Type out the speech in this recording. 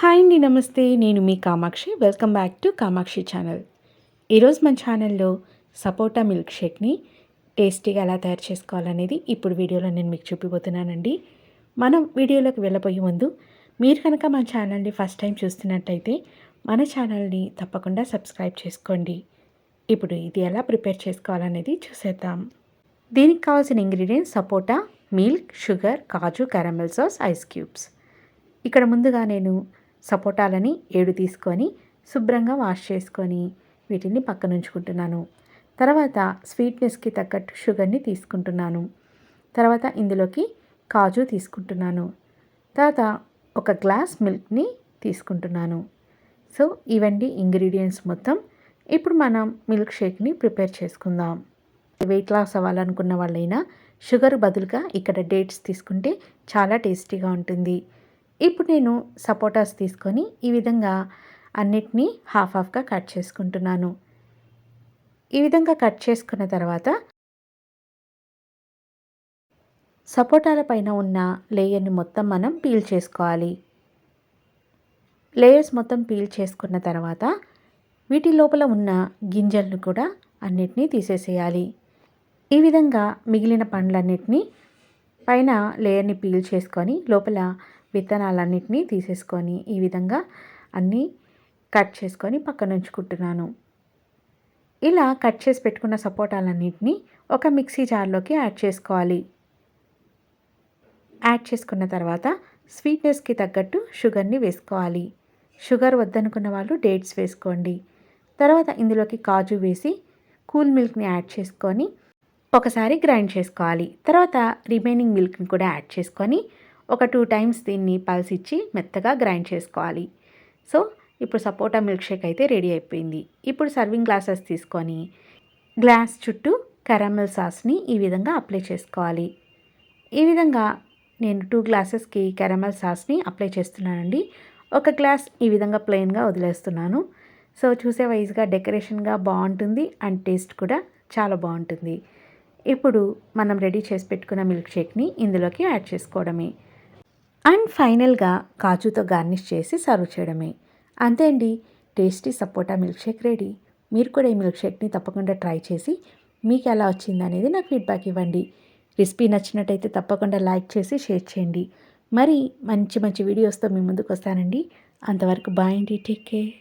Hi అండి నమస్తే. నేను మీ Kamakshi. Welcome back to Kamakshi channel. ఈరోజు మన ఛానల్లో సపోటా మిల్క్ షేక్ని టేస్టీగా ఎలా తయారు చేసుకోవాలనేది ఇప్పుడు వీడియోలో నేను మీకు చూపిపోతున్నానండి మనం వీడియోలోకి వెళ్ళబోయే ముందు మీరు కనుక మన ఛానల్ని ఫస్ట్ టైం చూస్తున్నట్టయితే మన ఛానల్ని తప్పకుండా సబ్స్క్రైబ్ చేసుకోండి. ఇప్పుడు ఇది ఎలా ప్రిపేర్ చేసుకోవాలనేది చూసేద్దాం. దీనికి కావాల్సిన ingredients sapota milk sugar kaju caramel sauce ice cubes. ఇక్కడ ముందుగా నేను సపోటాలని ఏడు తీసుకొని శుభ్రంగా వాష్ చేసుకొని వీటిని పక్కన ఉంచుకుంటున్నాను తర్వాత స్వీట్నెస్కి తగ్గట్టు షుగర్ని తీసుకుంటున్నాను. తర్వాత ఇందులోకి కాజు తీసుకుంటున్నాను. తర్వాత ఒక గ్లాస్ మిల్క్ని తీసుకుంటున్నాను. సో ఇవండి ఇంగ్రీడియంట్స్ మొత్తం. ఇప్పుడు మనం మిల్క్ షేక్ని ప్రిపేర్ చేసుకుందాం. వెయిట్ లాస్ అవ్వాలనుకున్న వాళ్ళైనా షుగర్ బదులుగా ఇక్కడ డేట్స్ తీసుకుంటే చాలా టేస్టీగా ఉంటుంది. ఇప్పుడు నేను సపోటాస్ తీసుకొని ఈ విధంగా అన్నిటినీ హాఫ్ హాఫ్గా కట్ చేసుకుంటున్నాను. ఈ విధంగా కట్ చేసుకున్న తర్వాత సపోటాల పైన ఉన్న లేయర్ని మొత్తం మనం పీల్ చేసుకోవాలి. లేయర్స్ మొత్తం పీల్ చేసుకున్న తర్వాత వీటి లోపల ఉన్న గింజలను కూడా అన్నిటినీ తీసేసేయాలి. ఈ విధంగా మిగిలిన పండ్లన్నిటినీ పైన లేయర్ని పీల్ చేసుకొని లోపల విత్తనాలన్నింటినీ తీసేసుకొని ఈ విధంగా అన్నీ కట్ చేసుకొని పక్కన ఉంచుకుంటున్నాను. ఇలా కట్ చేసి పెట్టుకున్న సపోటాలన్నింటినీ ఒక మిక్సీ జార్లోకి యాడ్ చేసుకోవాలి. యాడ్ చేసుకున్న తర్వాత స్వీట్నెస్కి తగ్గట్టు షుగర్ని వేసుకోవాలి. షుగర్ వద్దనుకున్న వాళ్ళు డేట్స్ వేసుకోండి. తర్వాత ఇందులోకి కాజు వేసి కూల్ మిల్క్ని యాడ్ చేసుకొని ఒకసారి గ్రైండ్ చేసుకోవాలి. తర్వాత రిమైనింగ్ మిల్క్ని కూడా యాడ్ చేసుకొని ఒక టూ టైమ్స్ దీన్ని పల్స్ ఇచ్చి మెత్తగా గ్రైండ్ చేసుకోవాలి. సో ఇప్పుడు సపోటా మిల్క్ షేక్ అయితే రెడీ అయిపోయింది. ఇప్పుడు సర్వింగ్ గ్లాసెస్ తీసుకొని గ్లాస్ చుట్టూ కరామెల్ సాస్ని ఈ విధంగా అప్లై చేసుకోవాలి. ఈ విధంగా నేను టూ గ్లాసెస్కి కెరమల్ సాస్ని అప్లై చేస్తున్నానండి. ఒక గ్లాస్ ఈ విధంగా ప్లెయిన్గా వదిలేస్తున్నాను. సో చూసే వైజ్గా డెకరేషన్గా బాగుంటుంది అండ్ టేస్ట్ కూడా చాలా బాగుంటుంది. ఇప్పుడు మనం రెడీ చేసి పెట్టుకున్న మిల్క్ షేక్ని ఇందులోకి యాడ్ చేసుకోవడమే. అండ్ ఫైనల్గా కాజుతో గార్నిష్ చేసి సర్వ్ చేయడమే. అంతే అండి. Tasty sapota milkshake ready. మీరు కూడా ఈ మిల్క్ షేక్ని తప్పకుండా ట్రై చేసి మీకు ఎలా వచ్చింది అనేది నాకు ఫీడ్బ్యాక్ ఇవ్వండి. రెసిపీ నచ్చినట్టయితే తప్పకుండా లైక్ చేసి షేర్ చేయండి. మరి మంచి మంచి వీడియోస్తో మీ ముందుకు వస్తానండి. అంతవరకు బాయ్ అండి. Take care.